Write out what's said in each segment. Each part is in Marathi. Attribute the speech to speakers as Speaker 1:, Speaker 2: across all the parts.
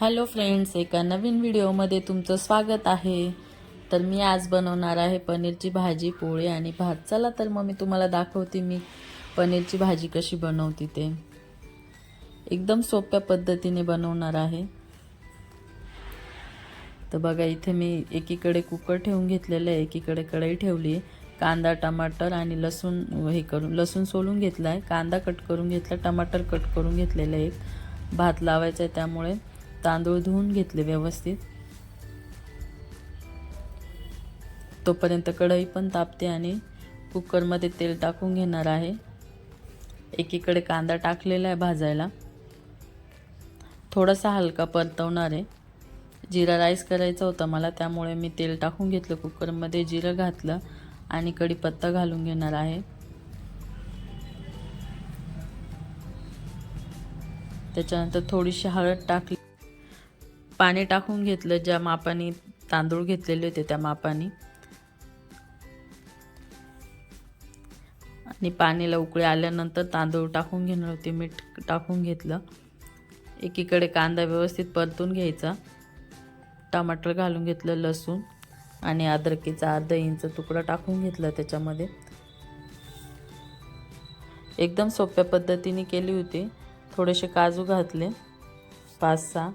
Speaker 1: हॅलो फ्रेंड्स एका नवीन व्हिडिओमध्ये तुमचं स्वागत आहे. तर मी आज बनवणार आहे पनीरची भाजी पोळी आणि भात. चला तर मग मी तुम्हाला दाखवते मी पनीरची भाजी कशी बनवते ते. एकदम सोप्या पद्धतीने बनवणार आहे. तर बघा इथे मी एकीकडे कुकर ठेवून घेतलेलं आहे. एकीकडे कढई ठेवली आहे. कांदा टमाटर आणि लसूण हे करून लसूण सोलून घेतला आहे कांदा कट करून घेतला टमाटर कट करून घेतलेलं आहे भात लावायचा आहे त्यामुळे तांदूळ धुवून घेतले व्यवस्थित. तोपर्यंत कढई पण तापते आणि कुकरमध्ये तेल टाकून घेणार आहे. एकीकडे कांदा टाकलेला आहे भाजायला. थोडासा हलका परतवणार आहे. जिरा राईस करायचा होता मला त्यामुळे मी तेल टाकून घेतलं कुकरमध्ये जिरं घातलं आणि कढीपत्ता घालून घेणार आहे. त्याच्यानंतर थोडीशी हळद टाकली. पाणी टाकून घेतलं ज्या मापाने तांदूळ घेतलेले होते त्या मापाने. आणि पाणीला उकळी आल्यानंतर तांदूळ टाकून घेणार होते मीठ टाकून घेतलं. एकीकडे कांदा व्यवस्थित परतून घ्यायचा. टमाटर घालून घेतलं लसूण आणि अद्रकीचा अर्धा इंच तुकडा टाकून घेतला त्याच्यामध्ये. एकदम सोप्या पद्धतीने केली होती. थोडेसे काजू घातले पाच सहा.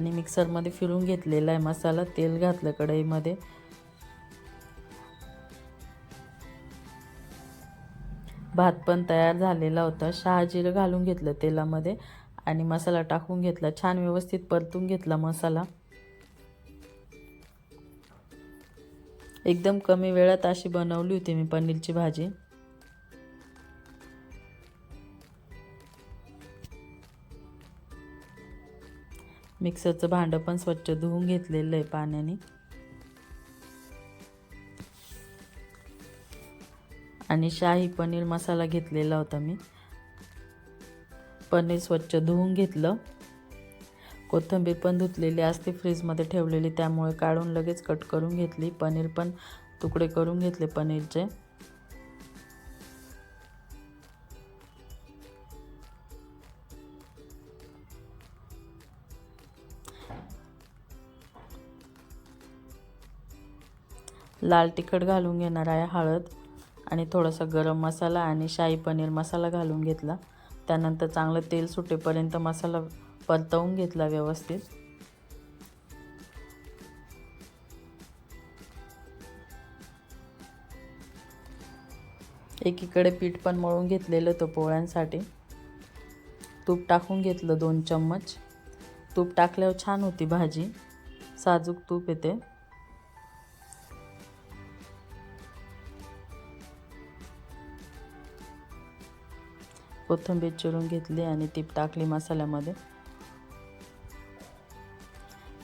Speaker 1: आणि मिक्सरमध्ये फिरून घेतलेला आहे मसाला. तेल घातलं कढईमध्ये. भात पण तयार झालेला होता. शहाजीरं घालून घेतलं तेलामध्ये आणि मसाला टाकून घेतला. छान व्यवस्थित परतून घेतला मसाला. एकदम कमी वेळात अशी बनवली होती मी पनीरची भाजी. मिक्सरचं भांडं पण स्वच्छ धुवून घेतलेलं आहे पाण्याने. आणि शाही पनीर मसाला घेतलेला होता मी. पनीर स्वच्छ धुवून घेतलं. कोथिंबीर पण धुतलेली असते फ्रीजमध्ये ठेवलेली त्यामुळे काढून लगेच कट करून घेतली. पनीर पण तुकडे करून घेतले पनीरचे. लाल तिखट घालून घेणार आहे हळद आणि थोडासा गरम मसाला आणि शाही पनीर मसाला घालून घेतला. त्यानंतर चांगलं तेल सुटेपर्यंत मसाला परतवून घेतला व्यवस्थित. एकीकडे पीठ पण मळून घेतलेलं होतं पोळ्यांसाठी. तूप टाकून घेतलं दोन चम्मच. तूप टाकल्यावर छान होती भाजी. साजूक तूप येते. कोथिंबीर चिरून घेतली आणि ती टाकली मसाल्यामध्ये.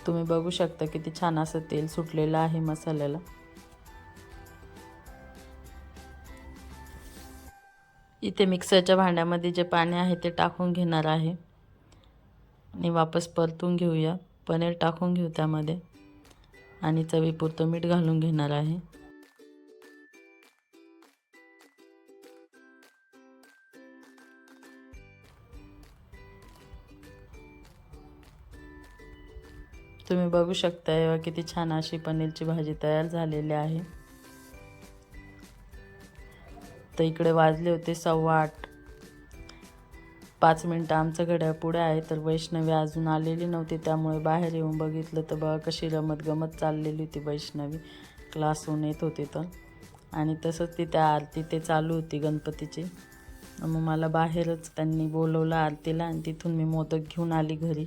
Speaker 1: तुम्ही बघू शकता किती छान असं तेल सुटलेलं आहे मसाल्याला. इथे मिक्सरच्या भांड्यामध्ये जे पाणी आहे ते टाकून घेणार आहे. आणि वापस परतून घेऊया. पनीर टाकून घेऊ त्यामध्ये. आणि चवीपुरतं मीठ घालून घेणार आहे. तुम्ही बघू शकता किती छान अशी पनीरची भाजी तयार झालेली आहे. तर इकडे वाजले होते सव्वा आठ. पाच मिनटं आमचं घड्याळ पुढे आहे तर वैष्णवी अजून आलेली नव्हती त्यामुळे बाहेर येऊन बघितलं तर बघा कशी रमत गमत चाललेली होती वैष्णवी. क्लासहून येत होती तर. आणि तसंच तिथे आरती ते चालू होती गणपतीची. मग मला बाहेरच त्यांनी बोलवलं आरतीला आणि तिथून मी मोदक घेऊन आली घरी.